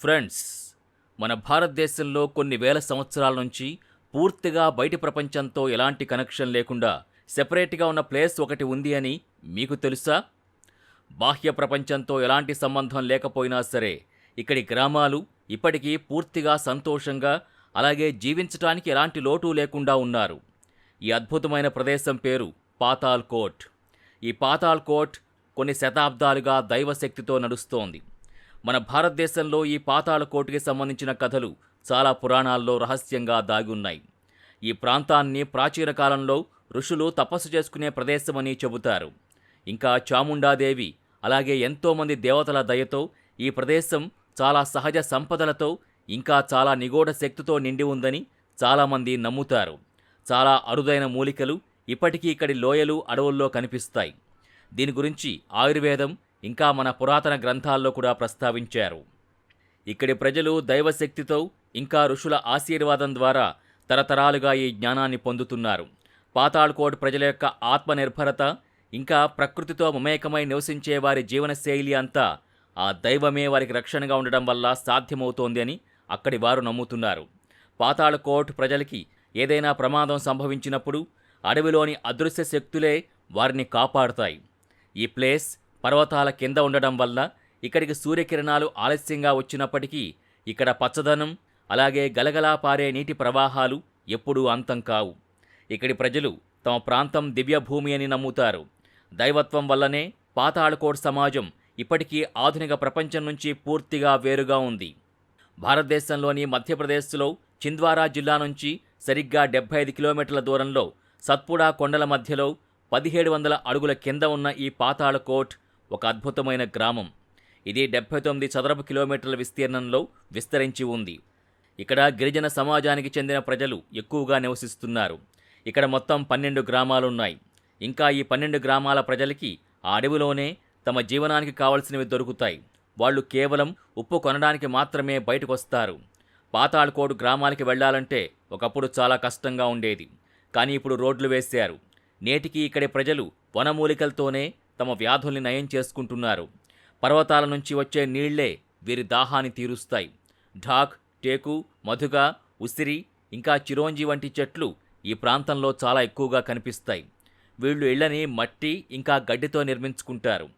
Friends మన భారతదేశంలో కొన్ని వేల సంవత్సరాల నుంచి పూర్తిగా బయటి ప్రపంచంతో ఎలాంటి కనెక్షన్ లేకుండా సెపరేట్గా ఉన్న ప్లేస్ ఒకటి ఉంది అని మీకు తెలుసా? బాహ్య ప్రపంచంతో ఎలాంటి సంబంధం లేకపోయినా సరే ఇక్కడి గ్రామాలు ఇప్పటికీ పూర్తిగా సంతోషంగా అలాగే జీవించటానికి ఎలాంటి లోటు లేకుండా ఉన్నారు. ఈ అద్భుతమైన ప్రదేశం పేరు పాతాల్ కోట్. ఈ పాతాల్ కోట్ కొన్ని శతాబ్దాలుగా దైవశక్తితో నడుస్తోంది. మన భారతదేశంలో ఈ పాతాళ కోటికి సంబంధించిన కథలు చాలా పురాణాల్లో రహస్యంగా దాగి ఉన్నాయి ఈ ప్రాంతాన్ని ప్రాచీన కాలంలో ఋషులు తపస్సు చేసుకునే ప్రదేశమని చెబుతారు. ఇంకా చాముండాదేవి అలాగే ఎంతోమంది దేవతల దయతో ఈ ప్రదేశం చాలా సహజ సంపదలతో ఇంకా చాలా నిగూఢ శక్తితో నిండి ఉందని చాలామంది నమ్ముతారు. చాలా అరుదైన మూలికలు ఇప్పటికీ ఇక్కడి లోయలు అడవుల్లో కనిపిస్తాయి. దీని గురించి ఆయుర్వేదం ఇంకా మన పురాతన గ్రంథాల్లో కూడా ప్రస్తావించారు. ఇక్కడి ప్రజలు దైవశక్తితో ఇంకా ఋషుల ఆశీర్వాదం ద్వారా తరతరాలుగా ఈ జ్ఞానాన్ని పొందుతున్నారు. పాతాళకోట్ ప్రజల యొక్క ఆత్మనిర్భరత ఇంకా ప్రకృతితో మమేకమై నివసించే వారి జీవనశైలి అంతా ఆ దైవమే వారికి రక్షణగా ఉండడం వల్ల సాధ్యమవుతోంది అని అక్కడి వారు నమ్ముతున్నారు. పాతాళకోట్ ప్రజలకి ఏదైనా ప్రమాదం సంభవించినప్పుడు అడవిలోని అదృశ్య శక్తులే వారిని కాపాడుతాయి. ఈ ప్లేస్ పర్వతాల కింద ఉండడం వల్ల ఇక్కడికి సూర్యకిరణాలు ఆలస్యంగా వచ్చినప్పటికీ ఇక్కడ పచ్చదనం అలాగే గలగలా పారే నీటి ప్రవాహాలు ఎప్పుడూ అంతం కావు. ఇక్కడి ప్రజలు తమ ప్రాంతం దివ్యభూమి అని నమ్ముతారు. దైవత్వం వల్లనే పాతాళకోట్ సమాజం ఇప్పటికీ ఆధునిక ప్రపంచం నుంచి పూర్తిగా వేరుగా ఉంది. భారతదేశంలోని మధ్యప్రదేశ్లో చింద్వారా జిల్లా నుంచి సరిగ్గా డెబ్బై ఐదు కిలోమీటర్ల దూరంలో సత్పుడా కొండల మధ్యలో పదిహేడు వందల అడుగుల కింద ఉన్న ఈ పాతాళకోట్ ఒక అద్భుతమైన గ్రామం. ఇది డెబ్బై తొమ్మిది చదరపు కిలోమీటర్ల విస్తీర్ణంలో విస్తరించి ఉంది. ఇక్కడ గిరిజన సమాజానికి చెందిన ప్రజలు ఎక్కువగా నివసిస్తున్నారు. ఇక్కడ మొత్తం పన్నెండు గ్రామాలున్నాయి. ఇంకా ఈ పన్నెండు గ్రామాల ప్రజలకి ఆ అడవిలోనే తమ జీవనానికి కావలసినవి దొరుకుతాయి. వాళ్ళు కేవలం ఉప్పు కొనడానికి మాత్రమే బయటకు వస్తారు పాతాళకోడు గ్రామాలకి వెళ్ళాలంటే ఒకప్పుడు చాలా కష్టంగా ఉండేది. కానీ ఇప్పుడు రోడ్లు వేశారు. నేటికి ఇక్కడి ప్రజలు వనమూలికలతోనే తమ వ్యాధుల్ని నయం చేసుకుంటున్నారు. పర్వతాల నుంచి వచ్చే నీళ్ళే వీరి దాహాన్ని తీరుస్తాయి. ఢాక్ టేకు మధుగ ఉసిరి ఇంకా చిరోంజి వంటి చెట్లు ఈ ప్రాంతంలో చాలా ఎక్కువగా కనిపిస్తాయి. వీళ్ళు ఇళ్ళని మట్టి ఇంకా గడ్డితో నిర్మించుకుంటారు.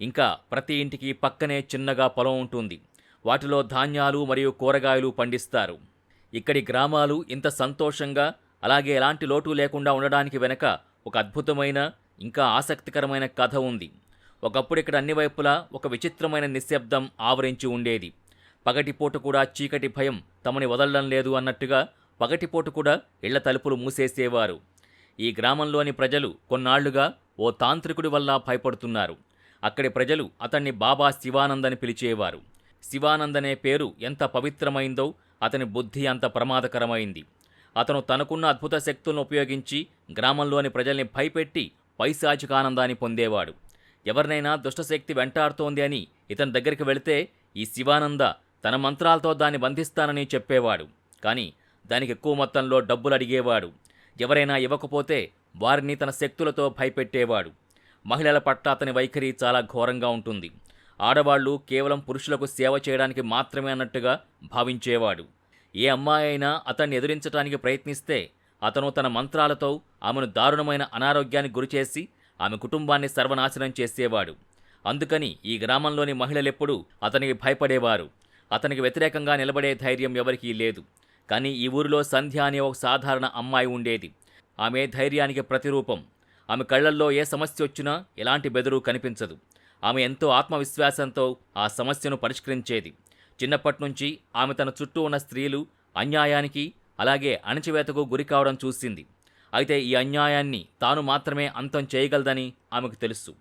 ఇంకా ప్రతి ఇంటికి పక్కనే చిన్నగా పొలం ఉంటుంది. వాటిలో ధాన్యాలు మరియు కూరగాయలు పండిస్తారు. ఇక్కడి గ్రామాలు ఇంత సంతోషంగా అలాగే ఎలాంటి లోటు లేకుండా ఉండడానికి వెనక ఒక అద్భుతమైన ఇంకా ఆసక్తికరమైన కథ ఉంది. ఒకప్పుడు ఇక్కడ అన్ని వైపులా ఒక విచిత్రమైన నిశ్శబ్దం ఆవరించి ఉండేది. పగటిపూట కూడా చీకటి భయం తమని వదలడం లేదు అన్నట్టుగా పగటిపూట కూడా ఇళ్ళ తలుపులు మూసేసేవారు. ఈ గ్రామంలోని ప్రజలు కొన్నాళ్ళుగా ఓ తాంత్రికుడి వల్ల భయపడుతున్నారు. అక్కడి ప్రజలు అతన్ని బాబా శివానంద్ అని పిలిచేవారు. శివానంద్ అనే పేరు ఎంత పవిత్రమైందో అతని బుద్ధి అంత ప్రమాదకరమైంది. అతను తనకున్న అద్భుత శక్తులను ఉపయోగించి గ్రామంలోని ప్రజల్ని భయపెట్టి పైశాచికానందాన్ని పొందేవాడు. ఎవరినైనా దుష్టశక్తి వెంటాడుతోంది అని ఇతని దగ్గరికి వెళితే ఈ శివానంద తన మంత్రాలతో దాన్ని బంధిస్తానని చెప్పేవాడు. కానీ దానికి ఎక్కువ మొత్తంలో డబ్బులు అడిగేవాడు. ఎవరైనా ఇవ్వకపోతే వారిని తన శక్తులతో భయపెట్టేవాడు. మహిళల పట్ల అతని వైఖరి చాలా ఘోరంగా ఉంటుంది. ఆడవాళ్ళు కేవలం పురుషులకు సేవ చేయడానికి మాత్రమే అన్నట్టుగా భావించేవాడు. ఏ అమ్మాయి అయినా అతన్ని ఎదిరించడానికి ప్రయత్నిస్తే అతను తన మంత్రాలతో ఆమెను దారుణమైన అనారోగ్యానికి గురిచేసి ఆమె కుటుంబాన్ని సర్వనాశనం చేసేవాడు. అందుకని ఈ గ్రామంలోని మహిళలెప్పుడూ అతనికి భయపడేవారు. అతనికి వ్యతిరేకంగా నిలబడే ధైర్యం ఎవరికీ లేదు. కానీ ఈ ఊరిలో సంధ్య అనే ఒక సాధారణ అమ్మాయి ఉండేది. ఆమె ధైర్యానికి ప్రతిరూపం. ఆమె కళ్ళల్లో ఏ సమస్య వచ్చినా ఎలాంటి బెదురు కనిపించదు. ఆమె ఎంతో ఆత్మవిశ్వాసంతో ఆ సమస్యను పరిష్కరించేది. చిన్నప్పటి నుంచి ఆమె తన చుట్టూ ఉన్న స్త్రీలు అన్యాయానికి అలాగే అణచివేతకు గురి కావడం చూసింది. అయితే ఈ అన్యాయాన్ని తాను మాత్రమే అంతం చేయగలదని ఆమెకు తెలుసు.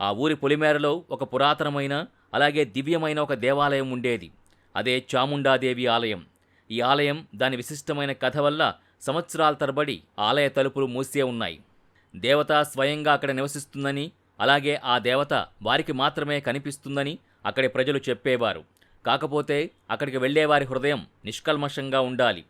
ఆ ఊరి పొలిమేరలో ఒక పురాతనమైన అలాగే దివ్యమైన ఒక దేవాలయం ఉండేది. అదే చాముండాదేవి ఆలయం. ఈ ఆలయం దాని విశిష్టమైన కథ వల్ల సంవత్సరాల తరబడి ఆలయ తలుపులు మూసే ఉన్నాయి. దేవత స్వయంగా అక్కడ నివసిస్తుందని అలాగే ఆ దేవత వారికి మాత్రమే కనిపిస్తుందని అక్కడి ప్రజలు చెప్పేవారు. కాకపోతే అక్కడికి వెళ్ళేవారి హృదయం నిష్కల్మషంగా ఉండాలి.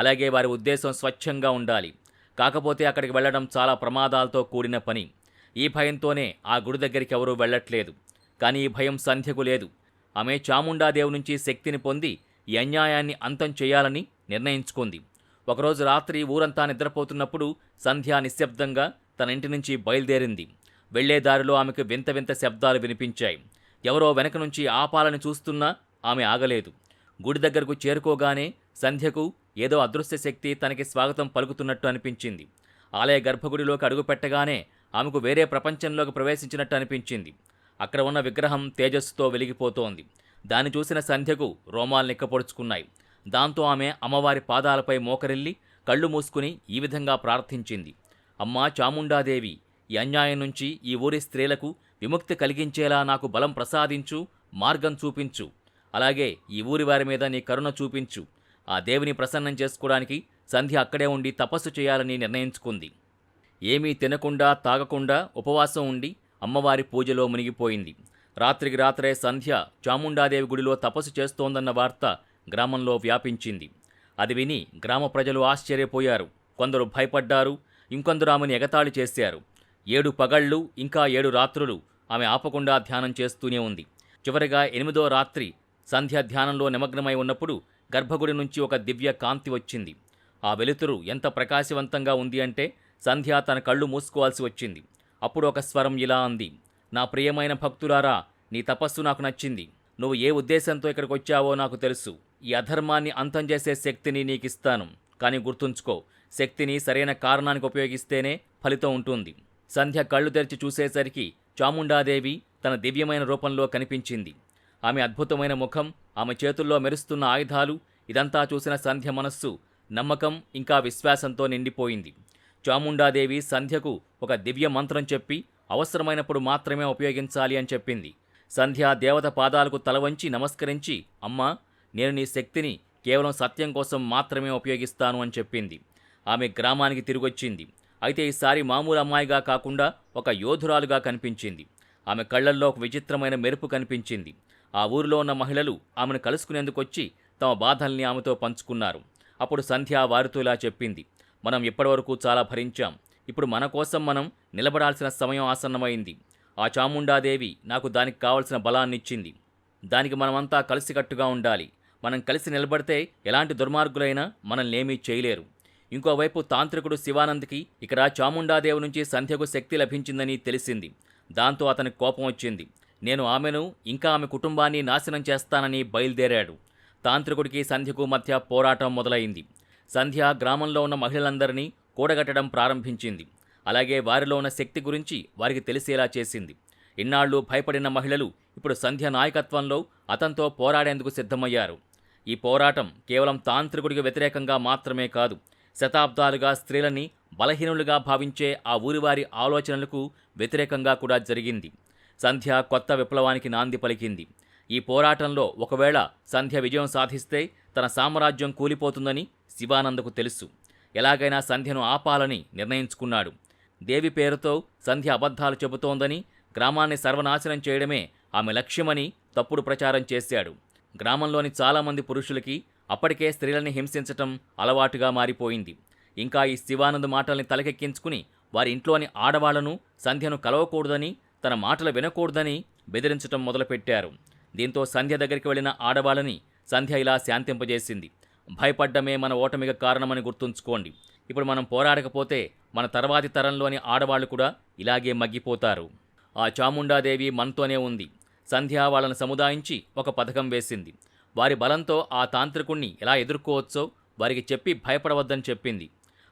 అలాగే వారి ఉద్దేశం స్వచ్ఛంగా ఉండాలి. కాకపోతే అక్కడికి వెళ్ళడం చాలా ప్రమాదాలతో కూడిన పని. ఈ భయంతోనే ఆ గుడి దగ్గరికి ఎవరూ వెళ్ళట్లేదు. కానీ ఈ భయం సంధ్యకు లేదు. ఆమె చాముండాదేవి నుంచి శక్తిని పొంది ఈ అన్యాయాన్ని అంతం చేయాలని నిర్ణయించుకుంది. ఒకరోజు రాత్రి ఊరంతా నిద్రపోతున్నప్పుడు సంధ్య నిశ్శబ్దంగా తన ఇంటి నుంచి బయలుదేరింది. వెళ్ళే దారిలో ఆమెకు వింత వింత శబ్దాలు వినిపించాయి. ఎవరో వెనక నుంచి ఆపాలని చూస్తున్నా ఆమె ఆగలేదు. గుడి దగ్గరకు చేరుకోగానే సంధ్యకు ఏదో అదృశ్య శక్తి తనకి స్వాగతం పలుకుతున్నట్టు అనిపించింది. ఆలయ గర్భగుడిలోకి అడుగుపెట్టగానే ఆమెకు వేరే ప్రపంచంలోకి ప్రవేశించినట్టు అనిపించింది. అక్కడ ఉన్న విగ్రహం తేజస్సుతో వెలిగిపోతోంది. దాన్ని చూసిన సంధ్యకు రోమాలు నిక్కపొడుచుకున్నాయి. దాంతో ఆమె అమ్మవారి పాదాలపై మోకరిల్లి కళ్ళు మూసుకుని ఈ విధంగా ప్రార్థించింది. అమ్మా చాముండాదేవి ఈ అన్యాయం నుంచి ఈ ఊరి స్త్రీలకు విముక్తి కలిగించేలా నాకు బలం ప్రసాదించు మార్గం చూపించు. అలాగే ఈ ఊరి వారి మీద నీ కరుణ చూపించు. ఆ దేవిని ప్రసన్నం చేసుకోవడానికి సంధ్య అక్కడే ఉండి తపస్సు చేయాలని నిర్ణయించుకుంది. ఏమీ తినకుండా తాగకుండా ఉపవాసం ఉండి అమ్మవారి పూజలో మునిగిపోయింది. రాత్రికి రాత్రే సంధ్య చాముండాదేవి గుడిలో తపస్సు చేస్తోందన్న వార్త గ్రామంలో వ్యాపించింది. అది విని గ్రామ ప్రజలు ఆశ్చర్యపోయారు. కొందరు భయపడ్డారు ఇంకొందరు ఆమెను ఎగతాళి చేశారు. ఏడు పగళ్ళు ఇంకా ఏడు రాత్రులు ఆమె ఆపకుండా ధ్యానం చేస్తూనే ఉంది. చివరిగా ఎనిమిదో రాత్రి సంధ్య ధ్యానంలో నిమగ్నమై ఉన్నప్పుడు గర్భగుడి నుంచి ఒక దివ్య కాంతి వచ్చింది. ఆ వెలుతురు ఎంత ప్రకాశవంతంగా ఉంది అంటే సంధ్య తన కళ్ళు మూసుకోవాల్సి వచ్చింది. అప్పుడు ఒక స్వరం ఇలా అంది. నా ప్రియమైన భక్తులారా నీ తపస్సు నాకు నచ్చింది. నువ్వు ఏ ఉద్దేశంతో ఇక్కడికి వచ్చావో నాకు తెలుసు. ఈ అధర్మాన్ని అంతం చేసే శక్తిని నీకిస్తాను. కానీ గుర్తుంచుకో శక్తిని సరైన కారణానికి ఉపయోగిస్తేనే ఫలితం ఉంటుంది. సంధ్య కళ్ళు తెరిచి చూసేసరికి చాముండాదేవి తన దివ్యమైన రూపంలో కనిపించింది. ఆమె అద్భుతమైన ముఖం ఆమె చేతుల్లో మెరుస్తున్న ఆయుధాలు ఇదంతా చూసిన సంధ్య మనస్సు నమ్మకం ఇంకా విశ్వాసంతో నిండిపోయింది. చాముండాదేవి సంధ్యకు ఒక దివ్య మంత్రం చెప్పి అవసరమైనప్పుడు మాత్రమే ఉపయోగించాలి అని చెప్పింది. సంధ్య దేవత పాదాలకు తలవంచి నమస్కరించి అమ్మా నేను నీ శక్తిని కేవలం సత్యం కోసం మాత్రమే ఉపయోగిస్తాను అని చెప్పింది. ఆమె గ్రామానికి తిరిగొచ్చింది. అయితే ఈసారి మామూలు అమ్మాయిగా కాకుండా ఒక యోధురాలుగా కనిపించింది. ఆమె కళ్ళల్లో ఒక విచిత్రమైన మెరుపు కనిపించింది. ఆ ఊరిలో ఉన్న మహిళలు ఆమెను కలుసుకునేందుకొచ్చి తమ బాధల్ని ఆమెతో పంచుకున్నారు. అప్పుడు సంధ్య వారితో ఇలా చెప్పింది మనం ఇప్పటివరకు చాలా భరించాం. ఇప్పుడు మన కోసం మనం నిలబడాల్సిన సమయం ఆసన్నమైంది. ఆ చాముండాదేవి నాకు దానికి కావలసిన బలాన్నిచ్చింది. దానికి మనమంతా కలిసికట్టుగా ఉండాలి. మనం కలిసి నిలబడితే ఎలాంటి దుర్మార్గులైనా మనల్నేమీ ఏమీ చేయలేరు. ఇంకోవైపు తాంత్రికుడు శివానంద్కి ఇక్కడ చాముండాదేవి నుంచి సంధ్యకు శక్తి లభించిందని తెలిసింది. దాంతో అతనికి కోపం వచ్చింది. నేను ఆమెను ఇంకా ఆమె కుటుంబాన్ని నాశనం చేస్తానని బయలుదేరాడు. తాంత్రికుడికి సంధ్యకు మధ్య పోరాటం మొదలైంది. సంధ్య గ్రామంలో ఉన్న మహిళలందరినీ కూడగట్టడం ప్రారంభించింది. అలాగే వారిలో ఉన్న శక్తి గురించి వారికి తెలిసేలా చేసింది. ఇన్నాళ్ళు భయపడిన మహిళలు ఇప్పుడు సంధ్య నాయకత్వంలో అతనితో పోరాడేందుకు సిద్ధమయ్యారు. ఈ పోరాటం కేవలం తాంత్రికుడికి వ్యతిరేకంగా మాత్రమే కాదు శతాబ్దాలుగా స్త్రీలని బలహీనులుగా భావించే ఆ ఊరివారి ఆలోచనలకు వ్యతిరేకంగా కూడా జరిగింది. సంధ్య కొత్త విప్లవానికి నాంది పలికింది. ఈ పోరాటంలో ఒకవేళ సంధ్య విజయం సాధిస్తే తన సామ్రాజ్యం కూలిపోతుందని శివానందకు తెలుసు. ఎలాగైనా సంధ్యను ఆపాలని నిర్ణయించుకున్నాడు. దేవి పేరుతో సంధ్య అబద్ధాలు చెబుతోందని గ్రామాన్ని సర్వనాశనం చేయడమే ఆమె లక్ష్యమని తప్పుడు ప్రచారం చేశాడు. గ్రామంలోని చాలామంది పురుషులకి అప్పటికే స్త్రీలని హింసించటం అలవాటుగా మారిపోయింది. ఇంకా ఈ శివానంద్ మాటల్ని తలకెక్కించుకుని వారి ఇంట్లోని ఆడవాళ్ళను సంధ్యను కలవకూడదని తన మాటలు వినకూడదని బెదిరించటం మొదలుపెట్టారు. దీంతో సంధ్య దగ్గరికి వెళ్ళిన ఆడవాళ్ళని సంధ్య ఇలా శాంతింపజేసింది. భయపడ్డమే మన ఓటమికి కారణమని గుర్తుంచుకోండి. ఇప్పుడు మనం పోరాడకపోతే మన తర్వాతి తరంలోని ఆడవాళ్ళు కూడా ఇలాగే మగ్గిపోతారు. ఆ చాముండాదేవి మనతోనే ఉంది. సంధ్య వాళ్ళను సముదాయించి ఒక పథకం వేసింది. వారి బలంతో ఆ తాంత్రికుణ్ణి ఎలా ఎదుర్కోవచ్చో వారికి చెప్పి భయపడవద్దని చెప్పింది.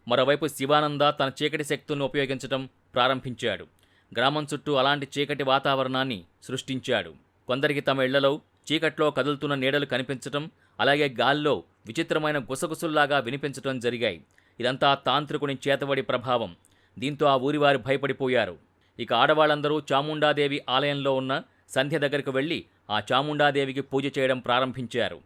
మరోవైపు శివానంద తన చీకటి శక్తులను ఉపయోగించడం ప్రారంభించాడు. గ్రామం చుట్టూ అలాంటి చీకటి వాతావరణాన్ని సృష్టించాడు. కొందరికి తమ ఇళ్ళలో చీకట్లో కదులుతున్న నీడలు కనిపించటం అలాగే గాల్లో విచిత్రమైన గుసగుసుల్లాగా వినిపించటం జరిగాయి. ఇదంతా తాంత్రికుని చేతబడి ప్రభావం. దీంతో ఆ ఊరివారు భయపడిపోయారు. ఇక ఆడవాళ్ళందరూ చాముండాదేవి ఆలయంలో ఉన్న సంధ్య దగ్గరకు వెళ్ళి ఆ చాముండాదేవికి పూజ చేయడం ప్రారంభించారు.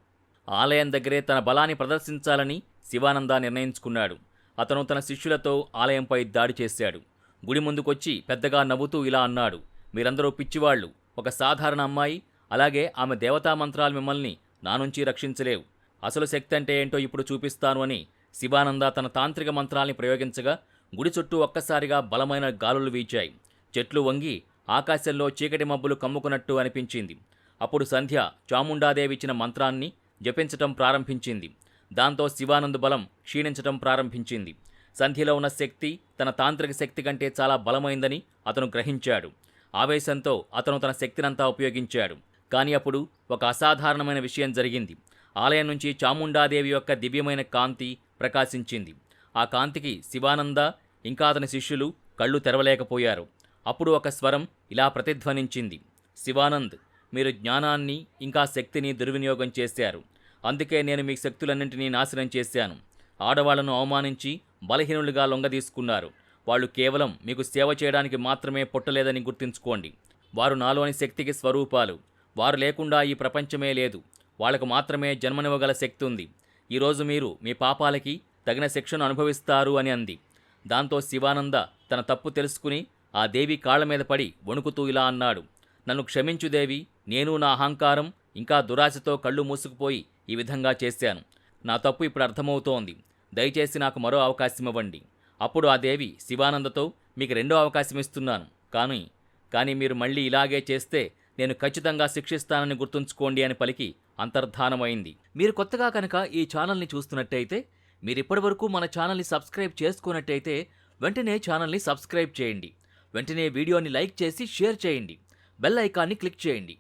ఆలయం దగ్గరే తన బలాన్ని ప్రదర్శించాలని శివానంద నిర్ణయించుకున్నాడు. అతను తన శిష్యులతో ఆలయంపై దాడి చేశాడు. గుడి ముందుకొచ్చి పెద్దగా నవ్వుతూ ఇలా అన్నాడు. మీరందరూ పిచ్చివాళ్ళు. ఒక సాధారణ అమ్మాయి. అలాగే ఆమె దేవతా మంత్రాలు మిమ్మల్ని నా నుంచి రక్షించలేవు. అసలు శక్తి అంటే ఏంటో ఇప్పుడు చూపిస్తాను అని శివానంద తన తాంత్రిక మంత్రాల్ని ప్రయోగించగా గుడి చుట్టూ ఒక్కసారిగా బలమైన గాలులు వీచాయి. చెట్లు వంగి ఆకాశంలో చీకటి మబ్బులు కమ్ముకున్నట్టు అనిపించింది. అప్పుడు సంధ్య చాముండాదేవి ఇచ్చిన మంత్రాన్ని జపించటం ప్రారంభించింది. దాంతో శివానంద్ బలం క్షీణించటం ప్రారంభించింది. సంధ్యలో ఉన్న శక్తి తన తాంత్రిక శక్తి కంటే చాలా బలమైందని అతను గ్రహించాడు. ఆవేశంతో అతను తన శక్తినంతా ఉపయోగించాడు. కానీ అప్పుడు ఒక అసాధారణమైన విషయం జరిగింది. ఆలయం నుంచి చాముండాదేవి యొక్క దివ్యమైన కాంతి ప్రకాశించింది. ఆ కాంతికి శివానంద ఇంకా అతని శిష్యులు కళ్ళు తెరవలేకపోయారు. అప్పుడు ఒక స్వరం ఇలా ప్రతిధ్వనించింది. శివానంద్ మీరు జ్ఞానాన్ని ఇంకా శక్తిని దుర్వినియోగం చేశారు. అందుకే నేను మీ శక్తులన్నింటినీ నాశనం చేశాను. ఆడవాళ్ళను అవమానించి బలహీనులుగా లొంగదీసుకున్నారు. వాళ్ళు కేవలం మీకు సేవ చేయడానికి మాత్రమే పుట్టలేదని గుర్తుంచుకోండి. వారు నాలోని శక్తికి స్వరూపాలు. వారు లేకుండా ఈ ప్రపంచమే లేదు. వాళ్ళకు మాత్రమే జన్మనివ్వగల శక్తి ఉంది. ఈరోజు మీరు మీ పాపాలకి తగిన శిక్షను అనుభవిస్తారు అని అంది. దాంతో శివానంద తన తప్పు తెలుసుకుని ఆ దేవి కాళ్ళ మీద పడి వణుకుతూ ఇలా అన్నాడు. నన్ను క్షమించు దేవి నేను నా అహంకారం ఇంకా దురాశతో కళ్ళు మూసుకుపోయి ఈ విధంగా చేశాను. నా తప్పు ఇప్పుడు అర్థమవుతోంది. దయచేసి నాకు మరో అవకాశం ఇవ్వండి. అప్పుడు ఆ దేవి శివానందతో మీకు రెండో అవకాశం ఇస్తున్నాను. కానీ కానీ మీరు మళ్ళీ ఇలాగే చేస్తే నేను ఖచ్చితంగా శిక్షిస్తానని గుర్తుంచుకోండి అని పలికి అంతర్ధానమైంది. మీరు కొత్తగా కనుక ఈ ఛానల్ని చూస్తున్నట్టయితే మీరు ఇప్పటివరకు మన ఛానల్ని సబ్స్క్రైబ్ చేసుకున్నట్టయితే వెంటనే ఛానల్ని సబ్స్క్రైబ్ చేయండి. వెంటనే వీడియోని లైక్ చేసి షేర్ చేయండి. బెల్ ఐకాన్ని క్లిక్ చేయండి.